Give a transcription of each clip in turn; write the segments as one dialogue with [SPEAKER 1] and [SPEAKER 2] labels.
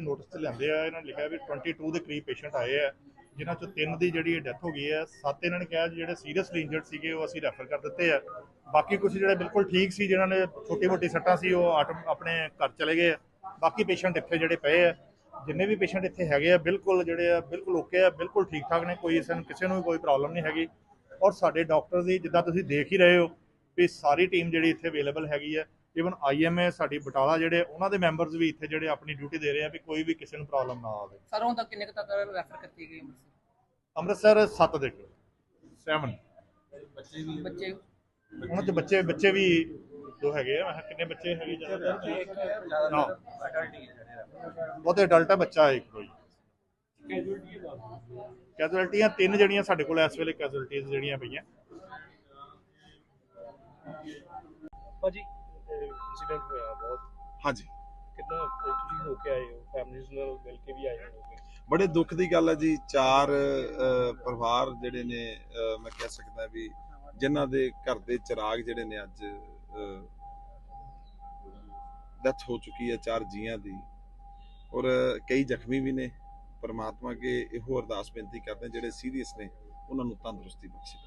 [SPEAKER 1] Notice ਲਿਆਂਦੇ ਆ, ਇਹਨਾਂ ਨੇ ਲਿਖਿਆ ਵੀ 22 ਦੇ ਕਰੀਬ ਪੇਸ਼ੈਂਟ ਆਏ ਆ, ਜਿਨ੍ਹਾਂ ਚੋਂ ਤਿੰਨ ਦੀ ਜਿਹੜੀ ਡੈਥ ਹੋ ਗਈ ਹੈ ਸੱਤ ਇਹਨਾਂ ਨੇ ਕਿਹਾ ਜਿਹੜੇ ਸੀਰੀਅਸਲੀ ਇੰਜਰਡ ਸੀਗੇ ਉਹ ਅਸੀਂ ਰੈਫਰ ਕਰ ਦਿੱਤੇ ਆ। ਬਾਕੀ ਕੁਝ ਜਿਹੜੇ ਬਿਲਕੁਲ ਠੀਕ ਸੀ, ਜਿਨ੍ਹਾਂ ਨੇ ਛੋਟੀ ਮੋਟੀ ਸੱਟਾਂ ਸੀ, ਉਹ ਆਟੋ- ਆਪਣੇ ਘਰ ਚਲੇ ਗਏ ਆ। ਬਾਕੀ ਪੇਸ਼ੈਂਟ ਇੱਥੇ ਜਿਹੜੇ ਪਏ ਆ, ਜਿੰਨੇ ਵੀ ਪੇਸ਼ੈਂਟ ਇੱਥੇ ਹੈਗੇ ਆ, ਬਿਲਕੁਲ ਜਿਹੜੇ ਆ, ਬਿਲਕੁਲ ਓਕੇ ਆ, ਬਿਲਕੁਲ ਠੀਕ ਠਾਕ ਨੇ, ਕੋਈ ਇਸ ਨੂੰ ਕਿਸੇ ਨੂੰ ਵੀ ਕੋਈ ਪ੍ਰੋਬਲਮ ਨਹੀਂ ਹੈਗੀ। ਔਰ ਸਾਡੇ ਡਾਕਟਰ ਦੀ, ਜਿੱਦਾਂ ਤੁਸੀਂ ਦੇਖ ਹੀ ਰਹੇ ਹੋ, ਵੀ ਸਾਰੀ ਟੀਮ ਜਿਹੜੀ ਇੱਥੇ ਅਵੇਲੇਬਲ ਹੈਗੀ ਹੈ ਈਵਨ ਆਈਐਮਏ ਸਾਡੀ ਬਟਾਲਾ ਜਿਹੜੇ ਉਹਨਾਂ ਦੇ ਮੈਂਬਰਸ ਵੀ ਇੱਥੇ ਜਿਹੜੇ ਆਪਣੀ ਡਿਊਟੀ ਦੇ ਰਹੇ ਆ ਵੀ ਕੋਈ ਵੀ ਕਿਸੇ ਨੂੰ ਪ੍ਰੋਬਲਮ ਨਾ ਆਵੇ।
[SPEAKER 2] ਸਰ ਹੁਣ ਤੱਕ ਕਿੰਨੇ ਕੁ ਤੱਕ ਰੈਫਰ ਕੀਤੀ ਗਈ
[SPEAKER 1] ਅੰਮ੍ਰਿਤਸਰ? 7 ਦੇ 7
[SPEAKER 2] ਬੱਚੇ
[SPEAKER 1] ਉਹਨਾਂ ਚ ਬੱਚੇ ਬੱਚੇ ਵੀ ਜੋ ਹੈਗੇ ਆ। ਕਿੰਨੇ ਬੱਚੇ ਹੈਗੇ ਜ਼ਿਆਦਾ ਨਾ। ਬਹੁਤੇ ਅਡਲਟ ਆ ਬੱਚਾ ਇੱਕ ਕੋਈ। ਕੈਜੁਅਲਟੀਆਂ ਤਿੰਨ ਜਿਹੜੀਆਂ ਸਾਡੇ ਕੋਲ ਇਸ ਵੇਲੇ ਕੈਜੁਅਲਟੀਆਂ ਜਿਹੜੀਆਂ ਪਈਆਂ।
[SPEAKER 3] ਭਾਜੀ ਇਨਸੀਡੈਂਟ ਹੋਇਆ ਬਹੁਤ।
[SPEAKER 4] ਹਾਂਜੀ।
[SPEAKER 3] ਕਿੰਨਾ ਤੁਸੀਂ ਹੋ ਕੇ ਆਏ ਹੋ? ਫੈਮਿਲੀਜ਼ ਨਾਲ ਮਿਲ ਕੇ ਵੀ ਆਏ ਹੋ
[SPEAKER 4] ਬੜੇ ਦੁੱਖ ਦੀ ਗੱਲ ਹੈ ਜੀ। ਚਾਰ ਪਰਿਵਾਰ ਜਿਹੜੇ ਨੇ ਮੈਂ ਕਹਿ ਸਕਦਾ ਵੀ ਜਿਨ੍ਹਾਂ ਦੇ ਘਰ ਦੇ ਚਿਰਾਗ ਜਿਹੜੇ ਨੇ ਅੱਜ ਡੈਥ ਹੋ ਚੁੱਕੀ ਹੈ ਚਾਰ ਜੀਆਂ ਦੀ। ਔਰ ਕਈ ਜ਼ਖਮੀ ਵੀ ਨੇ। ਪਰਮਾਤਮਾ ਕੇ ਇਹੋ ਅਰਦਾਸ ਬੇਨਤੀ ਕਰਦੇ ਜਿਹੜੇ ਸੀਰੀਅਸ ਨੇ ਉਹਨਾਂ ਨੂੰ ਤੰਦਰੁਸਤੀ ਬਖਸ਼ੇ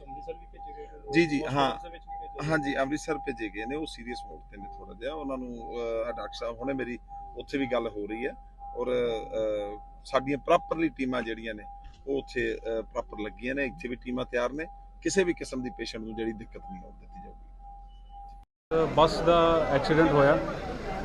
[SPEAKER 3] ਅੰਮ੍ਰਿਤਸਰ ਵੀ ਭੇਜੇ ਗਏ ਨੇ,
[SPEAKER 4] ਜੀ, ਜੀ, ਹਾਂ। ਹਾਂਜੀ ਅੰਮ੍ਰਿਤਸਰ ਭੇਜੇ ਗਏ ਨੇ ਉਹ ਸੀਰੀਅਸ ਮੋਡ ਤੇ ਨੇ ਥੋੜਾ ਜਿਹਾ। ਉਹਨਾਂ ਨੂੰ ਡਾਕਟਰ ਸਾਹਿਬ ਹੁਣੇ ਮੇਰੀ ਉੱਥੇ ਵੀ ਗੱਲ ਹੋ ਰਹੀ ਹੈ। ਔਰ ਸਾਡੀਆਂ ਪ੍ਰੋਪਰਲੀ ਟੀਮਾਂ ਜਿਹੜੀਆਂ ਨੇ ਉਹ ਉੱਥੇ ਪ੍ਰੋਪਰ ਲੱਗੀਆਂ ਨੇ। ਇੱਥੇ ਵੀ ਟੀਮਾਂ ਤਿਆਰ ਨੇ। ਕਿਸੇ ਵੀ ਕਿਸਮ ਦੀ ਪੇਸ਼ੈਂਟ ਨੂੰ ਜਿਹੜੀ ਦਿੱਕਤ ਨਹੀਂ ਆਉਣ ਦਿੱਤੀ ਜਾਊਗੀ।
[SPEAKER 5] ਬੱਸ ਦਾ ਐਕਸੀਡੈਂਟ ਹੋਇਆ।